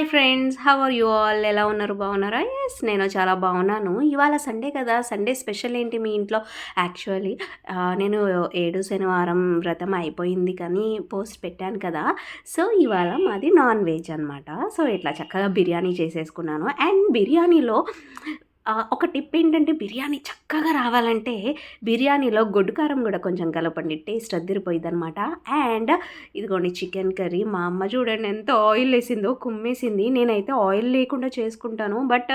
Hi friends how are you all ఎలా ఉన్నారు? బాగున్నారా? ఎస్ నేను చాలా బాగున్నాను. ఇవాళ సండే కదా. సండే స్పెషల్ ఏంటి మీ ఇంట్లో? యాక్చువల్లీ నేను ఏడు శనివారం వ్రతం అయిపోయింది కానీ పోస్ట్ పెట్టాను కదా. సో ఇవాళ మాది నాన్ వెజ్ అనమాట సో ఇట్లా చక్కగా బిర్యానీ చేసేసుకున్నాను. అండ్ బిర్యానీలో ఒక టిప్ ఏంటంటే బిర్యానీ చక్కగా రావాలంటే బిర్యానీలో గొడ్డు కారం కూడా కొంచెం కలపండి టేస్ట్ అద్దరిపోయింది అనమాట అండ్ ఇదిగోండి చికెన్ కర్రీ మా అమ్మ చూడండి ఎంత ఆయిల్ వేసిందో కుమ్మేసింది. నేనైతే ఆయిల్ లేకుండా చేసుకుంటాను బట్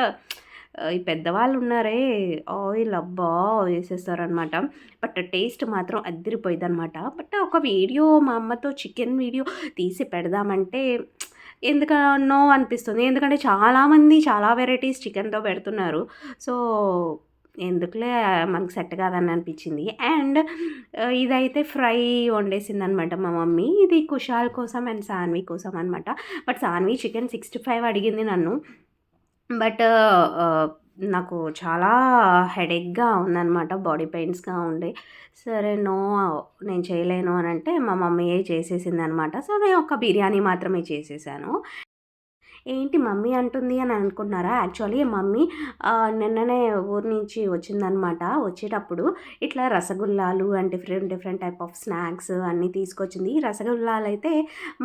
ఈ పెద్దవాళ్ళు ఉన్నారే ఆయిల్ అబ్బా వేసేస్తారనమాట బట్ టేస్ట్ మాత్రం అద్దరిపోయిందనమాట బట్ ఒక వీడియో మా అమ్మతో చికెన్ వీడియో తీసి పెడదామంటే ఎందుకనో అనిపిస్తుంది. ఎందుకంటే చాలామంది చాలా వెరైటీస్ చికెన్తో పెడుతున్నారు. సో ఎందుకులే మనకు సెట్ కాదని అనిపించింది. అండ్ ఇదైతే ఫ్రై వండేసింది అనమాట మా మమ్మీ. ఇది కుషాల్ కోసం అండ్ సాన్వి కోసం అనమాట but Saanvi chicken sixty five అడిగింది నన్ను. బట్ నాకు చాలా హెడేక్గా ఉందన్నమాట బాడీ పెయిన్స్గా ఉండే. సరే నో నేను చేయలేను అని అంటే మా మమ్మీయే చేసేసింది అనమాట సో నేను ఒక బిర్యానీ మాత్రమే చేసేసాను. ఏంటి మమ్మీ అంటుంది అని అనుకుంటున్నారా? యాక్చువల్లీ మమ్మీ నిన్ననే ఊరి నుంచి వచ్చిందనమాట. వచ్చేటప్పుడు ఇట్లా రసగుల్లాలు and different different type of snacks అన్నీ తీసుకొచ్చింది. ఈ రసగుల్లాలు అయితే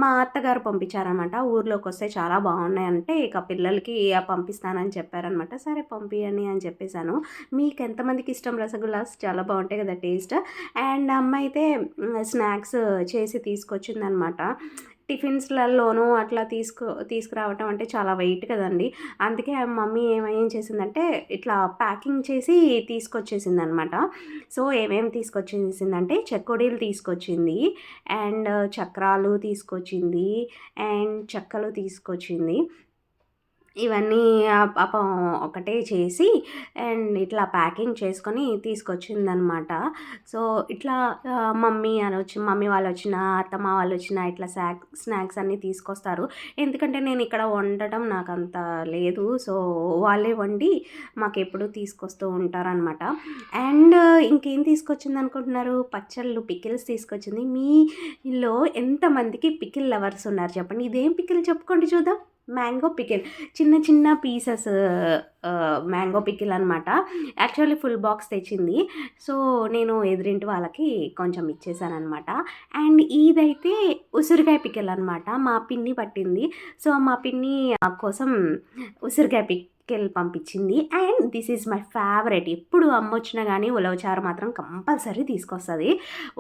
మా అత్తగారు పంపించారనమాట. ఊర్లోకి వస్తే చాలా బాగున్నాయంటే ఇక పిల్లలకి పంపిస్తానని చెప్పారనమాట. సరే పంపియండి అని చెప్పేశాను. మీకు ఎంతమందికి ఇష్టం రసగుల్లాస్? చాలా బాగుంటాయి కదా టేస్ట్. అండ్ అమ్మ అయితే స్నాక్స్ చేసి తీసుకొచ్చిందనమాట. టిఫిన్స్లలోనూ అట్లా తీసుకు తీసుకురావటం అంటే చాలా వెయిట్ కదండి. అందుకే ఆ మమ్మీ ఏమేం చేసిందంటే ఇట్లా ప్యాకింగ్ చేసి తీసుకొచ్చేసింది అనమాట సో ఏమేమి తీసుకొచ్చేసిందంటే చెక్కొడీలు తీసుకొచ్చింది అండ్ చక్రాలు తీసుకొచ్చింది అండ్ చెక్కలు తీసుకొచ్చింది. ఇవన్నీ పాపం ఒకటే చేసి అండ్ ఇట్లా ప్యాకింగ్ చేసుకొని తీసుకొచ్చిందనమాట. సో ఇట్లా మమ్మీ అని వచ్చి మమ్మీ వాళ్ళు వచ్చిన అత్తమ్మ వాళ్ళు వచ్చిన ఇట్లా స్నాక్ స్నాక్స్ అన్నీ తీసుకొస్తారు. ఎందుకంటే నేను ఇక్కడ వండటం నాకు అంత లేదు. సో వాళ్ళే వండి మాకు ఎప్పుడు తీసుకొస్తూ ఉంటారనమాట. అండ్ ఇంకేం తీసుకొచ్చింది అనుకుంటున్నారు పచ్చళ్ళు పికిల్స్ తీసుకొచ్చింది. మీలో ఎంతమందికి పికిల్ లవర్స్ ఉన్నారు చెప్పండి. ఇదేం పికిల్ చెప్పుకోండి చూద్దాం. Mango pickle. చిన్న చిన్న పీసెస్ మ్యాంగో పికిల్ అనమాట యాక్చువల్లీ ఫుల్ బాక్స్ తెచ్చింది. సో నేను ఎదురింటి వాళ్ళకి కొంచెం ఇచ్చేసానమాట అండ్ ఇదైతే ఉసిరికాయ పికిల్ అనమాట మా పిన్ని పట్టింది. సో మా పిన్ని కోసం ఉసిరికాయ పిక్ తీసుకెళ్ళి పంపించింది. And this is my favourite. ఎప్పుడు అమ్మ వచ్చినా కానీ ఉలవచారు మాత్రం కంపల్సరీ తీసుకొస్తుంది.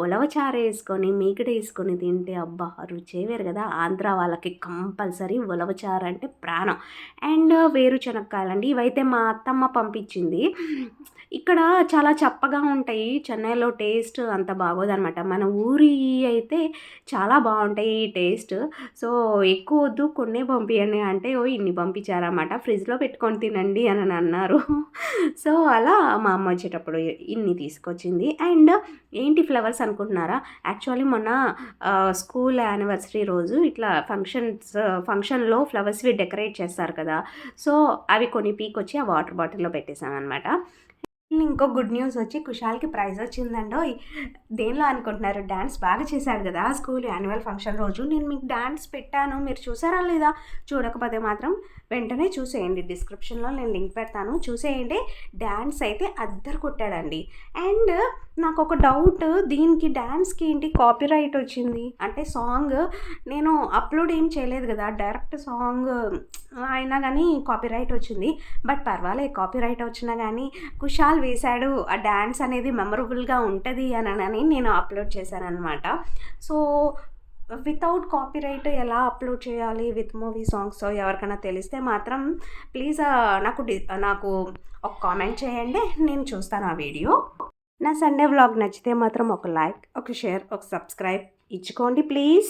ఉలవచారు వేసుకొని మీగడ వేసుకొని తింటే అబ్బా రుచే వేరు కదా. ఆంధ్ర వాళ్ళకి కంపల్సరీ ఉలవచారు అంటే ప్రాణం. అండ్ వేరుశనక్కాయలండి ఇవైతే మా అత్తమ్మ పంపించింది. ఇక్కడ చాలా చప్పగా ఉంటాయి. చెన్నైలో టేస్ట్ అంత బాగోదనమాట మన ఊరి అయితే చాలా బాగుంటాయి ఈ టేస్ట్. సో ఎక్కువ వద్దు కొన్నే పంపించండి అంటే ఓ ఇన్ని పంపించారన్నమాట. ఫ్రిడ్జ్లో పెట్టుకొని తినండి అని అన్నారు సో అలా మా అమ్మ వచ్చేటప్పుడు ఇన్ని తీసుకొచ్చింది. అండ్ ఏంటి ఫ్లవర్స్ అనుకుంటున్నారా? యాక్చువల్లీ మొన్న స్కూల్ యానివర్సరీ రోజు ఇట్లా ఫంక్షన్స్ ఫంక్షన్లో ఫ్లవర్స్వి డెకరేట్ చేస్తారు కదా. సో అవి కొన్ని పీకొచ్చి ఆ వాటర్ బాటిల్లో పెట్టేసామన్నమాట ఇంకో గుడ్ న్యూస్ వచ్చి కుషాల్కి ప్రైజ్ వచ్చిందండో. దేనిలో అనుకుంటున్నారు? డ్యాన్స్ బాగా చేశాడు కదా స్కూల్ యాన్యువల్ ఫంక్షన్ రోజు. నేను మీకు డ్యాన్స్ పెట్టాను. మీరు చూసారా లేదా? చూడకపోతే మాత్రం వెంటనే చూసేయండి. డిస్క్రిప్షన్లో నేను లింక్ పెడతాను. చూసేయండి. డ్యాన్స్ అయితే అద్దరు కొట్టాడండి. అండ్ నాకు ఒక డౌట్ దీనికి డ్యాన్స్కి ఏంటి కాపీరైట్ వచ్చింది? అంటే సాంగ్ నేను అప్లోడ్ ఏం చేయలేదు కదా. డైరెక్ట్ సాంగ్ అయినా కానీ కాపీరైట్ వచ్చింది. బట్ పర్వాలేదు కాపీరైట్ వచ్చినా కానీ కుషాల్ వేశాడు. ఆ డ్యాన్స్ అనేది మెమరబుల్గా ఉంటుంది అని నేను అప్లోడ్ చేశాను అనమాట సో వితౌట్ కాపీరైట్ ఎలా అప్లోడ్ చేయాలి? విత్ మూవీ సాంగ్స్ ఎవరికైనా తెలిస్తే మాత్రం ప్లీజ్ నాకు డి నాకు ఒక కామెంట్ చేయండి. నేను చూస్తాను ఆ వీడియో. నా సండే వ్లాగ్ నచ్చితే మాత్రం ఒక లైక్ ఒక షేర్ ఒక సబ్స్క్రైబ్ ఇచ్చుకోండి ప్లీజ్.